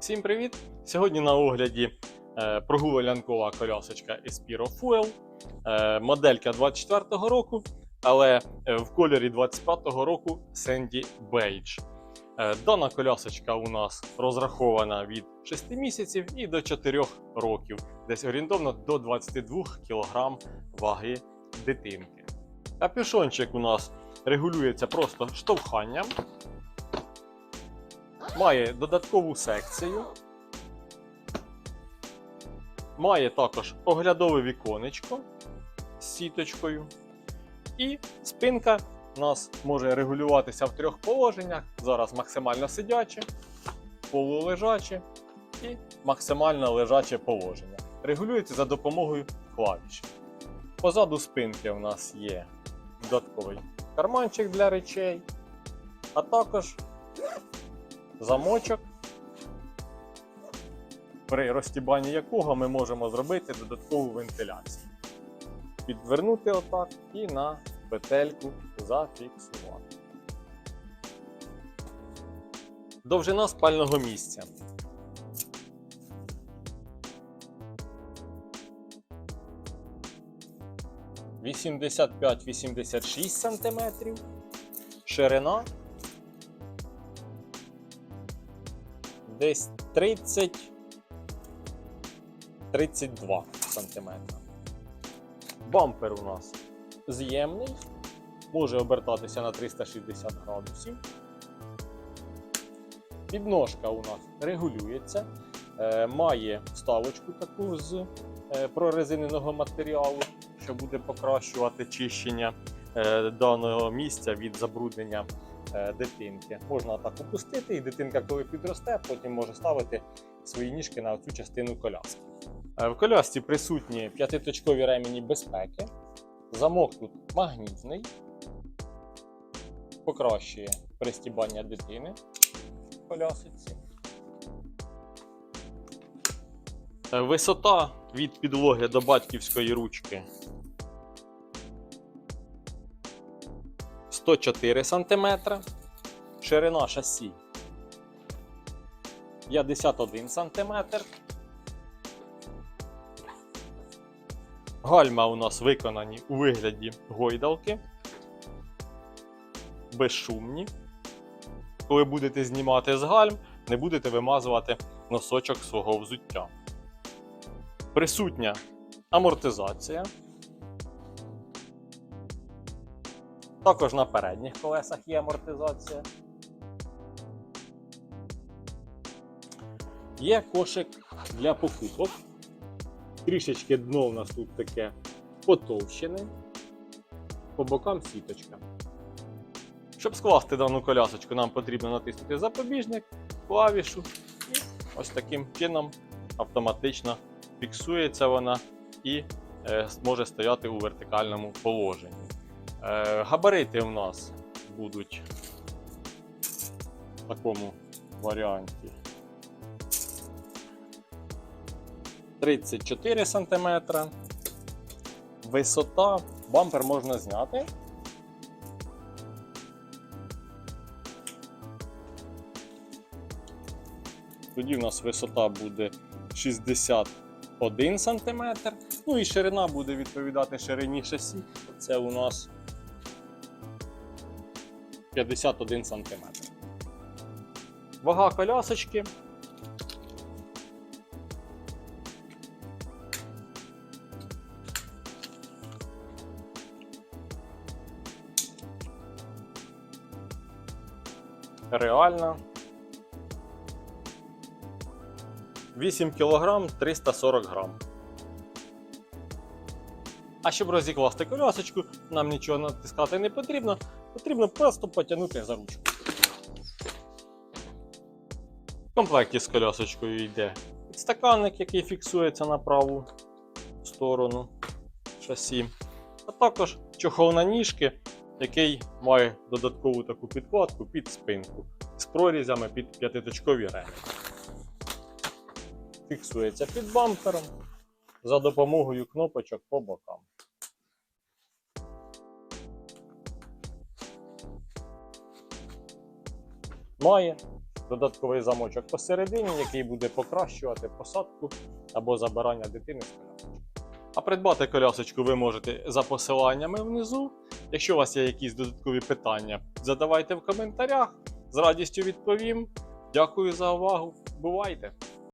Всім привіт! Сьогодні на огляді е, прогулянкова колясочка Espiro Fuel, е, моделька 24-го року, але е, в кольорі 25-го року Sandy Beige. Дана колясочка у нас розрахована від 6 місяців і до 4 років, десь орієнтовно до 22 кг ваги дитинки. Капюшончик у нас регулюється просто штовханням. Має додаткову секцію. Має також оглядове віконечко з сіточкою. І спинка у нас може регулюватися в трьох положеннях. Зараз максимально сидяче, полулежаче і максимально лежаче положення. Регулюється за допомогою клавіш. Позаду спинки у нас є додатковий карманчик для речей, а також замочок, при розтібанні якого ми можемо зробити додаткову вентиляцію. Підвернути отак і на петельку зафіксувати. Довжина спального місця. Вісімдесят 86 см, ширина десь 30 32 см. Бампер у нас з'ємний, може обертатися на 360 градусів. Підножка у нас регулюється, е, має вставочку таку з е, прорезиненого матеріалу, що буде покращувати чищення е, даного місця від забруднення дитинки. Можна так опустити, і дитинка, коли підросте, потім може ставити свої ніжки на цю частину коляски. Е, В колясці присутні п'ятиточкові ремені безпеки. Замок тут магнітний, покращує пристібання дитини в колясиці. Е, Висота від підлоги до батьківської ручки 104 см. Ширина шасі 51 см. Гальма у нас виконані у вигляді гойдалки. Безшумні. Коли будете знімати з гальм, не будете вимазувати носочок свого взуття. Присутня амортизація. Також на передніх колесах є амортизація. Є кошик для покупок. Трішечки дно у нас тут таке потовщене. По бокам сіточка. Щоб скласти дану колясочку, нам потрібно натиснути запобіжник, клавішу, і ось таким чином автоматично фіксується вона і е, може стояти у вертикальному положенні. Е, габарити у нас будуть в такому варіанті. 34 см. Висота. Бампер можна зняти. Тоді в нас висота буде 61 см. Ну і ширина буде відповідати ширині шасі. Це у нас 51 см. Вага колясочки реальна. 8 кг 340 грам. А щоб розікласти колясочку, нам нічого натискати не потрібно. Потрібно просто потягнути за ручку. В комплекті з колясочкою йде підстаканник, який фіксується на праву сторону шасі. А також чохол на ніжки, який має додаткову таку підкладку під спинку з прорізями під п'ятиточкові ремені. Фіксується під бампером за допомогою кнопочок по бокам. Має додатковий замочок посередині, який буде покращувати посадку або забирання дитини з колясочки. А придбати колясочку ви можете за посиланнями внизу. Якщо у вас є якісь додаткові питання, задавайте в коментарях. З радістю відповім. Дякую за увагу. Бувайте!